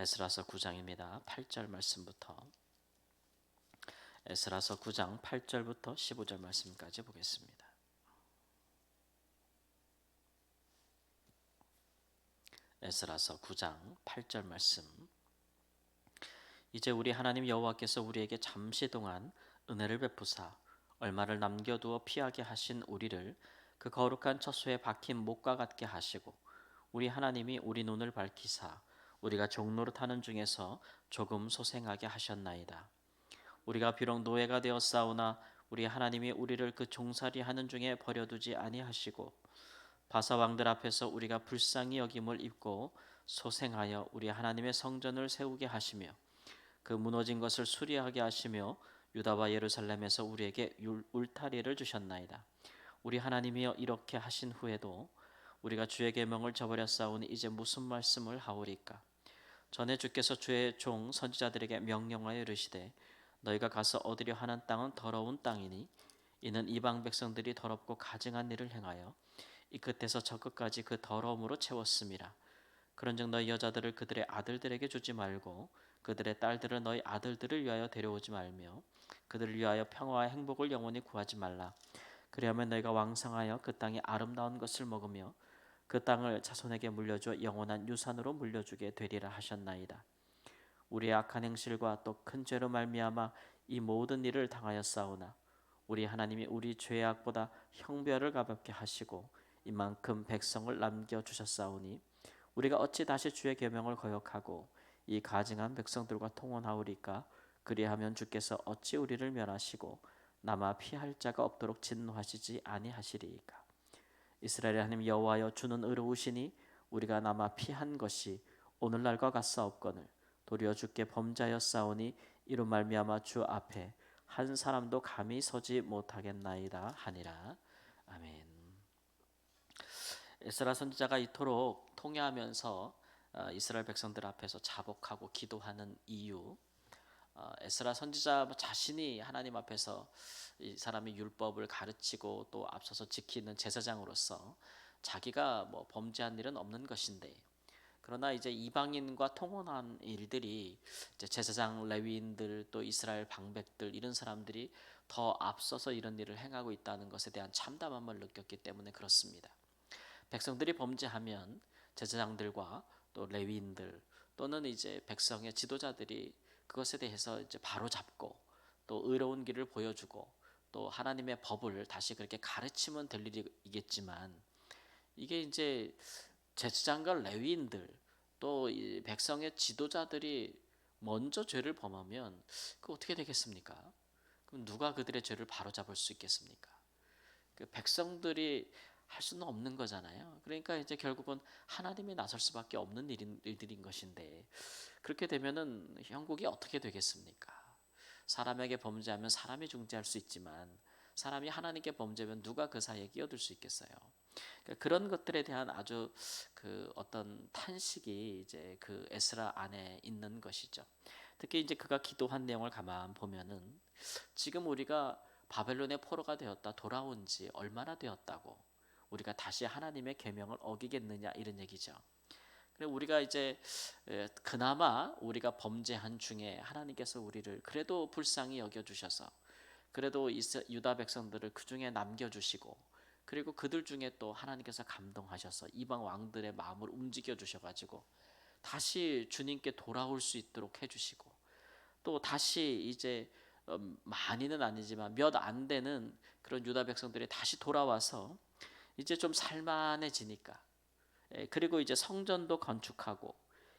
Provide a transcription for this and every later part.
에스라서 9장입니다. 8절 말씀부터 에스라서 9장 8절부터 15절 말씀까지 보겠습니다. 에스라서 9장 8절 말씀 이제 우리 하나님 여호와께서 우리에게 잠시 동안 은혜를 베푸사 얼마를 남겨두어 피하게 하신 우리를 그 거룩한 처소에 박힌 목과 같게 하시고 우리 하나님이 우리 눈을 밝히사 우리가 종로를 타는 중에서 조금 소생하게 하셨나이다. 우리가 비록 노예가 싸우나 우리 하나님이 우리를 그 종살이 하는 중에 버려두지 아니하시고 바사 왕들 앞에서 우리가 불쌍히 여김을 입고 소생하여 우리 하나님의 성전을 세우게 하시며 그 무너진 것을 수리하게 하시며 유다와 예루살렘에서 우리에게 울타리를 주셨나이다. 우리 하나님이여 이렇게 하신 후에도 우리가 주의 계명을 저버렸사오니 이제 무슨 말씀을 하오리까? 전에 주께서 주의 종 선지자들에게 명령하여 이르시되 너희가 가서 얻으려 하는 땅은 더러운 땅이니 이는 이방 백성들이 더럽고 가증한 일을 행하여 이 끝에서 저 끝까지 그 더러움으로 채웠음이라. 그런즉 너희 여자들을 그들의 아들들에게 주지 말고 그들의 딸들을 너희 아들들을 위하여 데려오지 말며 그들을 위하여 평화와 행복을 영원히 구하지 말라. 그리하면 너희가 왕성하여 그 땅의 아름다운 것을 먹으며 그 땅을 자손에게 물려줘 영원한 유산으로 물려주게 되리라 하셨나이다. 우리의 악한 행실과 또 큰 죄로 말미암아 이 모든 일을 당하였사오나 우리 하나님이 우리 죄의 악보다 형별을 가볍게 하시고 이만큼 백성을 남겨 주셨사오니 우리가 어찌 다시 주의 계명을 거역하고 이 가증한 백성들과 통혼하오리까 그리하면 주께서 어찌 우리를 멸하시고 남아 피할 자가 없도록 진노하시지 아니하시리이까 이스라엘의 하나님 여호와여 주는 의로우시니 우리가 남아 피한 것이 오늘날과 같사옵거늘 도리어 주께 범자였사오니 이로 말미암아 주 앞에 한 사람도 감히 서지 못하겠나이다 하니라 아멘. 에스라 선지자가 이토록 통회하면서 어, 이스라엘 백성들 앞에서 자복하고 기도하는 이유 어, 에스라 선지자 자신이 하나님 앞에서 이 사람이 율법을 가르치고 또 앞서서 지키는 제사장으로서 자기가 뭐 범죄한 일은 없는 것인데 그러나 이제 이방인과 통혼한 일들이 이제 제사장 레위인들 또 이스라엘 방백들 이런 사람들이 더 앞서서 이런 일을 행하고 있다는 것에 대한 참담함을 느꼈기 때문에 그렇습니다. 백성들이 범죄하면 제사장들과 또 레위인들 또는 이제 백성의 지도자들이 그것에 대해서 이제 바로 잡고 또 의로운 길을 보여주고 또 하나님의 법을 다시 그렇게 가르치면 될 일이겠지만 이게 이제 제사장과 레위인들 또 백성의 지도자들이 먼저 죄를 범하면 그 어떻게 되겠습니까? 그럼 누가 그들의 죄를 바로 잡을 수 있겠습니까? 그 백성들이 할 수는 없는 거잖아요. 그러니까 이제 결국은 하나님이 나설 수밖에 없는 일인, 일들인 것인데 그렇게 되면은 형국이 어떻게 되겠습니까? 사람에게 범죄하면 사람이 중재할 수 있지만 사람이 하나님께 범죄하면 누가 그 사이에 끼어들 수 있겠어요? 그러니까 그런 것들에 대한 아주 그 어떤 탄식이 이제 그 에스라 안에 있는 것이죠. 특히 이제 그가 기도한 내용을 가만 보면은 지금 우리가 바벨론의 포로가 되었다 돌아온 지 얼마나 되었다고 우리가 다시 하나님의 계명을 어기겠느냐 이런 얘기죠. 우리가 이제 그나마 우리가 범죄한 중에 하나님께서 우리를 그래도 불쌍히 여겨 주셔서 그래도 유다 백성들을 그 중에 남겨 주시고 그리고 그들 중에 또 하나님께서 감동하셔서 이방 왕들의 마음을 움직여 주셔 가지고 다시 주님께 돌아올 수 있도록 해 주시고 또 다시 이제 어, 많이는 아니지만 몇 안 되는 그런 유다 백성들이 다시 돌아와서 이제 좀 살만해지니까 예, 그리고 이제 성전도 건축하고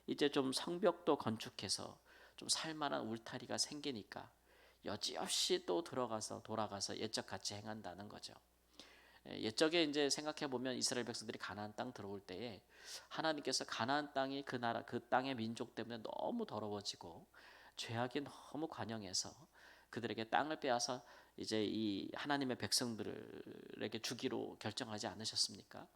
이제 좀 성벽도 건축해서 좀 살만한 울타리가 생기니까 여지없이 또 들어가서 돌아가서 옛적 같이 행한다는 거죠. 예, 옛적에 이제 생각해 보면 이스라엘 백성들이 가나안 땅 들어올 때에 하나님께서 가나안 땅이 그 나라 그 땅의 민족 때문에 너무 더러워지고 죄악이 너무 관영해서 그들에게 땅을 빼앗아 이제 이 하나님의 백성들에게 주기로 결정하지 않으셨습니까?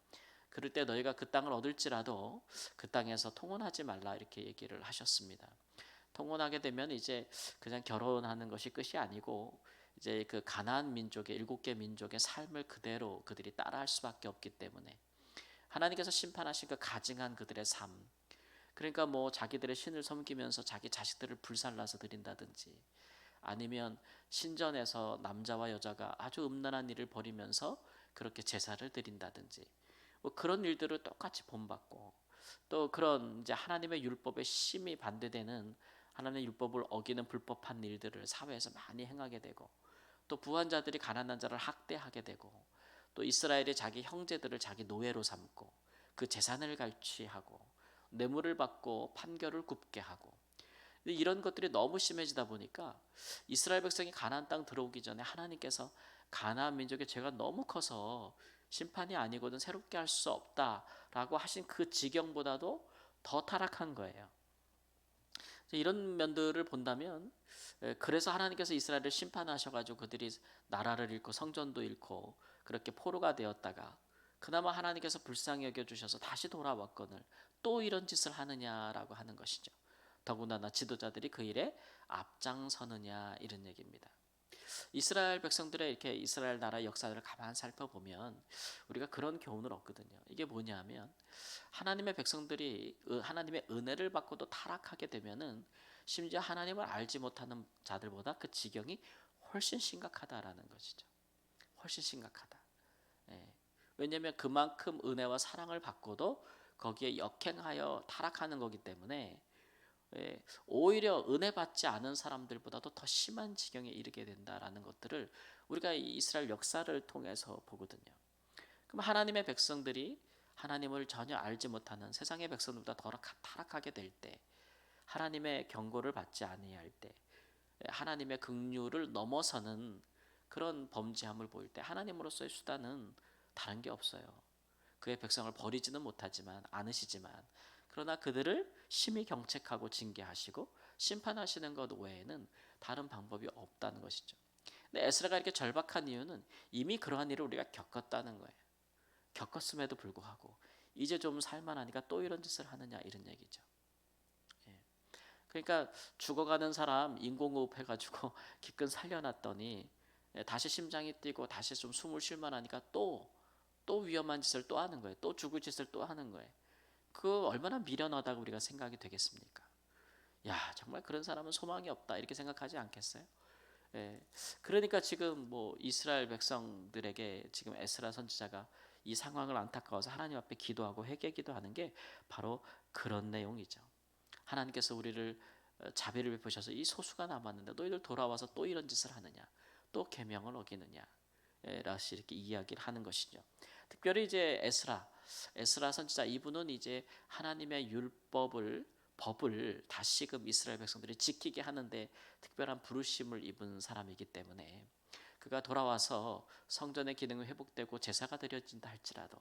그럴 때 너희가 그 땅을 얻을지라도 그 땅에서 통혼하지 말라 이렇게 얘기를 하셨습니다. 통혼하게 되면 이제 그냥 결혼하는 것이 끝이 아니고 이제 그 가나안 민족의 일곱 개 민족의 삶을 그대로 그들이 따라할 수밖에 없기 때문에 하나님께서 심판하신 그 가증한 그들의 삶 그러니까 뭐 자기들의 신을 섬기면서 자기 자식들을 불살라서 드린다든지 아니면 신전에서 남자와 여자가 아주 음란한 일을 벌이면서 그렇게 제사를 드린다든지 뭐 그런 일들을 똑같이 본받고 또 그런 이제 하나님의 율법에 심히 반대되는 하나님의 율법을 어기는 불법한 일들을 사회에서 많이 행하게 되고 또 부한자들이 가난한 자를 학대하게 되고 또 이스라엘이 자기 형제들을 자기 노예로 삼고 그 재산을 갈취하고 뇌물을 받고 판결을 굽게 하고 이런 것들이 너무 심해지다 보니까 이스라엘 백성이 가나안 땅 들어오기 전에 하나님께서 가나안 민족의 죄가 너무 커서 심판이 아니거든 새롭게 할 수 없다라고 하신 그 지경보다도 더 타락한 거예요. 이런 면들을 본다면 그래서 하나님께서 이스라엘을 심판하셔가지고 그들이 나라를 잃고 성전도 잃고 그렇게 포로가 되었다가 그나마 하나님께서 불쌍히 여겨 주셔서 다시 돌아왔거늘 또 이런 짓을 하느냐라고 하는 것이죠. 더군다나 지도자들이 그 일에 앞장서느냐 이런 얘기입니다. 이스라엘 백성들의 이렇게 이스라엘 나라 역사를 가만 살펴보면 우리가 그런 교훈을 얻거든요. 이게 뭐냐면 하나님의 백성들이 하나님의 은혜를 받고도 타락하게 되면은 심지어 하나님을 알지 못하는 자들보다 그 지경이 훨씬 심각하다라는 것이죠. 훨씬 심각하다. 예. 왜냐하면 그만큼 은혜와 사랑을 받고도 거기에 역행하여 타락하는 거기 때문에 예, 오히려 은혜 받지 않은 사람들보다도 더 심한 지경에 이르게 된다라는 것들을 우리가 이스라엘 역사를 통해서 보거든요. 그럼 하나님의 백성들이 하나님을 전혀 알지 못하는 세상의 백성들보다 더 타락하게 될 때, 하나님의 경고를 받지 아니할 때, 예, 하나님의 긍휼을 넘어서는 그런 범죄함을 보일 때 하나님으로서의 수단은 다른 게 없어요. 그의 백성을 버리지는 못하지만 않으시지만 그러나 그들을 심히 경책하고 징계하시고 심판하시는 것 외에는 다른 방법이 없다는 것이죠. 근데 에스라가 이렇게 절박한 이유는 이미 그러한 일을 우리가 겪었다는 거예요. 겪었음에도 불구하고 이제 좀 살만하니까 또 이런 짓을 하느냐 이런 얘기죠. 예. 그러니까 죽어가는 사람 인공호흡 해가지고 기껏 살려놨더니 예, 다시 심장이 뛰고 다시 좀 숨을 쉴 만하니까 또 또 위험한 짓을 또 하는 거예요. 또 죽을 짓을 또 하는 거예요. 그 얼마나 미련하다고 우리가 생각이 되겠습니까? 야 정말 그런 사람은 소망이 없다 이렇게 생각하지 않겠어요? 예, 그러니까 지금 뭐 이스라엘 백성들에게 지금 에스라 선지자가 이 상황을 안타까워서 하나님 앞에 기도하고 회개 기도 하는 게 바로 그런 내용이죠. 하나님께서 우리를 어, 자비를 베푸셔서 이 소수가 남았는데 너희들 돌아와서 또 이런 짓을 하느냐, 또 계명을 어기느냐, 라시 이렇게 이야기를 하는 것이죠. 특별히 이제 에스라, 에스라 선지자 이분은 이제 하나님의 율법을 법을 다시금 이스라엘 백성들이 지키게 하는데 특별한 부르심을 입은 사람이기 때문에 그가 돌아와서 성전의 기능이 회복되고 제사가 드려진다 할지라도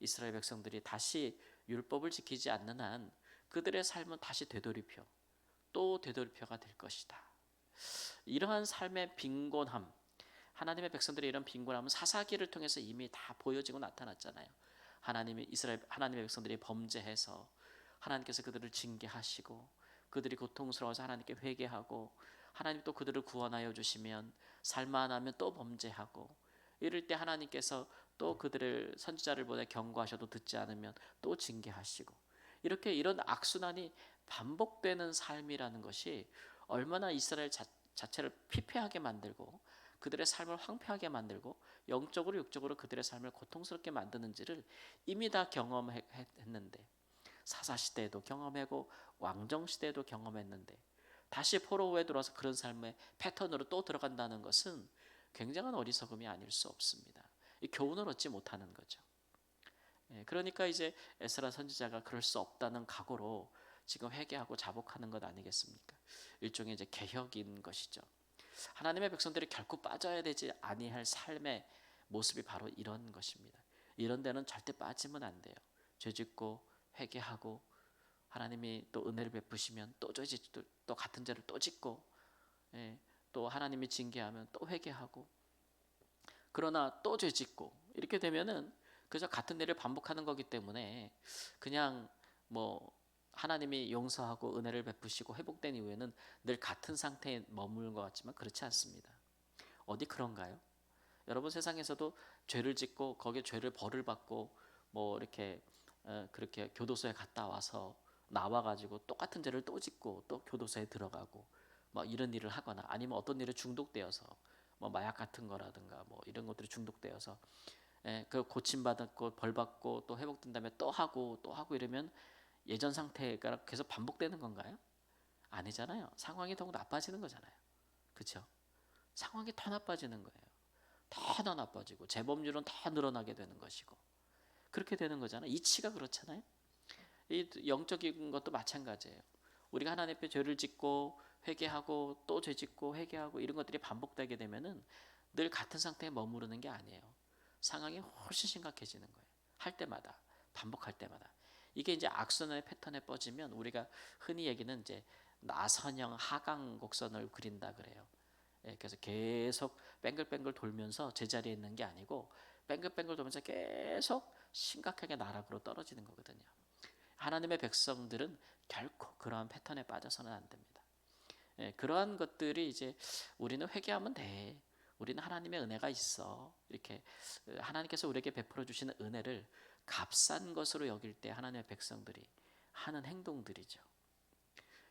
이스라엘 백성들이 다시 율법을 지키지 않는 한 그들의 삶은 다시 되돌이표 또 되돌이표가 될 것이다. 이러한 삶의 빈곤함 하나님의 백성들의 이런 빈곤함은 사사기를 통해서 이미 다 보여지고 나타났잖아요. 하나님이 이스라엘 하나님의 백성들이 범죄해서 하나님께서 그들을 징계하시고 그들이 고통스러워서 하나님께 회개하고 하나님 또 그들을 구원하여 주시면 살만하면 또 범죄하고 이럴 때 하나님께서 또 그들을 선지자를 보내 경고하셔도 듣지 않으면 또 징계하시고 이렇게 이런 악순환이 반복되는 삶이라는 것이 얼마나 이스라엘 자, 자체를 피폐하게 만들고 그들의 삶을 황폐하게 만들고 영적으로 육적으로 그들의 삶을 고통스럽게 만드는지를 이미 다 경험했는데 사사 시대에도 경험하고 왕정 시대에도 경험했는데 다시 포로 후에 들어와서 그런 삶의 패턴으로 또 들어간다는 것은 굉장한 어리석음이 아닐 수 없습니다. 교훈을 얻지 못하는 거죠. 예, 그러니까 이제 에스라 선지자가 그럴 수 없다는 각오로 지금 회개하고 자복하는 것 아니겠습니까? 일종의 이제 개혁인 것이죠. 하나님의 백성들이 결코 빠져야 되지 아니할 삶의 모습이 바로 이런 것입니다. 이런 데는 절대 빠지면 안 돼요. 죄짓고 회개하고 하나님이 또 은혜를 베푸시면 또 죄짓고 또 같은 죄를 또 짓고 예, 또 하나님이 징계하면 또 회개하고 그러나 또 죄짓고 이렇게 되면은 그저 같은 일을 반복하는 거기 때문에 그냥 뭐 하나님이 용서하고 은혜를 베푸시고 회복된 이후에는 늘 같은 상태에 머무는 것 같지만 그렇지 않습니다. 어디 그런가요? 여러분 세상에서도 죄를 짓고 거기에 죄를 벌을 받고 뭐 이렇게 어, 그렇게 교도소에 갔다 와서 나와 가지고 똑같은 죄를 또 짓고 또 교도소에 들어가고 뭐 이런 일을 하거나 아니면 어떤 일에 중독되어서 뭐 마약 같은 거라든가 뭐 이런 것들이 중독되어서 예, 그 고침 받았고 벌 받고 또 회복된 다음에 또 하고 또 하고 이러면 예전 상태가 계속 반복되는 건가요? 아니잖아요. 상황이 더욱 나빠지는 거잖아요. 그렇죠? 상황이 더 나빠지는 거예요. 더 더 나빠지고 재범률은 더 늘어나게 되는 것이고 그렇게 되는 거잖아요. 이치가 그렇잖아요. 이 영적인 것도 마찬가지예요. 우리가 하나님 앞에 죄를 짓고 회개하고 또 죄 짓고 회개하고 이런 것들이 반복되게 되면은 늘 같은 상태에 머무르는 게 아니에요. 상황이 훨씬 심각해지는 거예요. 할 때마다 반복할 때마다 이게 이제 악순환의 패턴에 빠지면 우리가 흔히 얘기는 이제 나선형 하강 곡선을 그린다 그래요. 예, 그래서 계속 뱅글뱅글 돌면서 제자리에 있는 게 아니고 뱅글뱅글 돌면서 계속 심각하게 나락으로 떨어지는 거거든요. 하나님의 백성들은 결코 그러한 패턴에 빠져서는 안 됩니다. 예, 그러한 것들이 이제 우리는 회개하면 돼. 우리는 하나님의 은혜가 있어. 이렇게 하나님께서 우리에게 베풀어 주시는 은혜를 값싼 것으로 여길 때 하나님의 백성들이 하는 행동들이죠.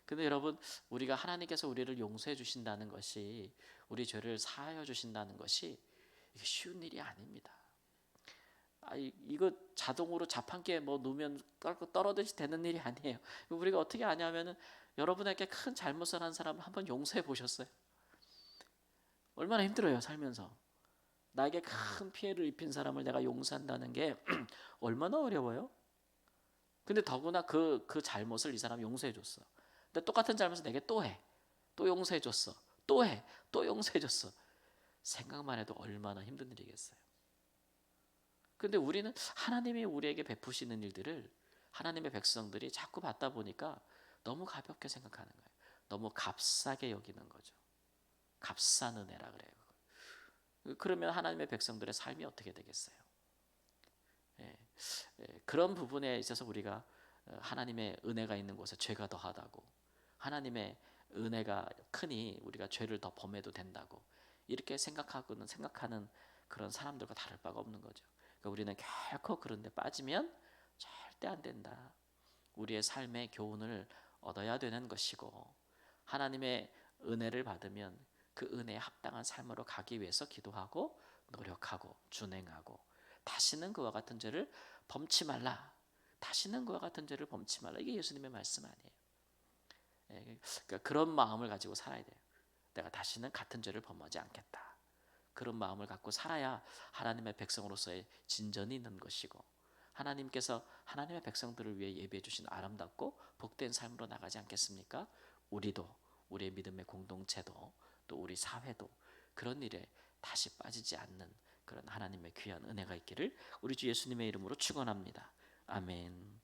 근데 여러분 우리가 하나님께서 우리를 용서해 주신다는 것이 우리 죄를 사하여 주신다는 것이 쉬운 일이 아닙니다. 아, 이거 자동으로 자판기에 뭐 놓으면 떨어듯이 되는 일이 아니에요. 우리가 어떻게 아냐면은 여러분에게 큰 잘못을 한 사람을 한번 용서해 보셨어요? 얼마나 힘들어요 살면서 나에게 큰 피해를 입힌 사람을 내가 용서한다는 게 얼마나 어려워요? 근데 더구나 그, 그 잘못을 이 사람이 용서해 줬어. 근데 똑같은 잘못을 내게 또 해. 또 용서해 줬어. 또 해. 또 용서해 줬어. 생각만 해도 얼마나 힘든 일이겠어요. 근데 우리는 하나님이 우리에게 베푸시는 일들을 하나님의 백성들이 자꾸 받다 보니까 너무 가볍게 생각하는 거예요. 너무 값싸게 여기는 거죠. 값싼 은혜라 그래요. 그러면 하나님의 백성들의 삶이 어떻게 되겠어요? 예, 예, 그런 부분에 있어서 우리가 어, 하나님의 은혜가 있는 곳에 죄가 더하다고 하나님의 은혜가 크니 우리가 죄를 더 범해도 된다고 이렇게 생각하고는 생각하는 그런 사람들과 다를 바가 없는 거죠. 그러니까 우리는 결코 그런데 빠지면 절대 안 된다. 우리의 삶의 교훈을 얻어야 되는 것이고 하나님의 은혜를 받으면 그 은혜에 합당한 삶으로 가기 위해서 기도하고 노력하고 준행하고 다시는 그와 같은 죄를 범치 말라. 다시는 그와 같은 죄를 범치 말라. 이게 예수님의 말씀 아니에요. 예, 그러니까 그런 마음을 가지고 살아야 돼요. 내가 다시는 같은 죄를 범하지 않겠다. 그런 마음을 갖고 살아야 하나님의 백성으로서의 진전이 있는 것이고 하나님께서 하나님의 백성들을 위해 예비해 주신 아름답고 복된 삶으로 나가지 않겠습니까? 우리도 우리의 믿음의 공동체도 또 우리 사회도 그런 일에 다시 빠지지 않는 그런 하나님의 귀한 은혜가 있기를 우리 주 예수님의 이름으로 축원합니다. 아멘.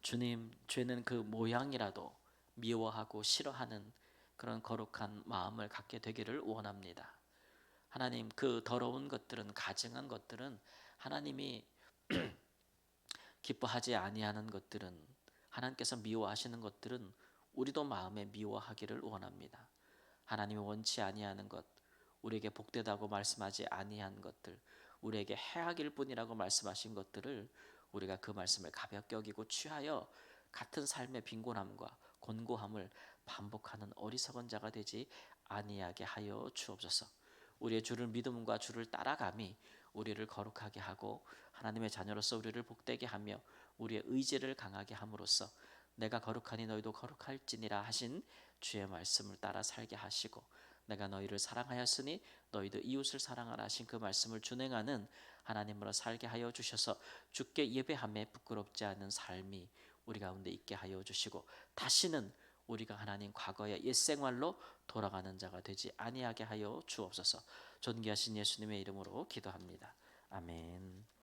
주님, 죄는 그 모양이라도 미워하고 싫어하는 그런 거룩한 마음을 갖게 되기를 원합니다. 하나님 그 더러운 것들은 가증한 것들은 하나님이 기뻐하지 아니하는 것들은 하나님께서 미워하시는 것들은 우리도 마음에 미워하기를 원합니다. 하나님이 원치 아니하는 것, 우리에게 복되다고 말씀하지 아니한 것들, 우리에게 해악일 뿐이라고 말씀하신 것들을 우리가 그 말씀을 가볍게 여기고 취하여 같은 삶의 빈곤함과 곤고함을 반복하는 어리석은 자가 되지 아니하게 하여 주옵소서. 우리의 주를 믿음과 주를 따라감이 우리를 거룩하게 하고 하나님의 자녀로서 우리를 복되게 하며 우리의 의지를 강하게 함으로써 내가 거룩하니 너희도 거룩할지니라 하신 주의 말씀을 따라 살게 하시고 내가 너희를 사랑하였으니 너희도 이웃을 사랑하라 하신 그 말씀을 준행하는 하나님으로 살게 하여 주셔서 주께 예배함에 부끄럽지 않은 삶이 우리 가운데 있게 하여 주시고 다시는 우리가 하나님 과거의 옛 생활로 돌아가는 자가 되지 아니하게 하여 주옵소서. 존귀하신 예수님의 이름으로 기도합니다. 아멘.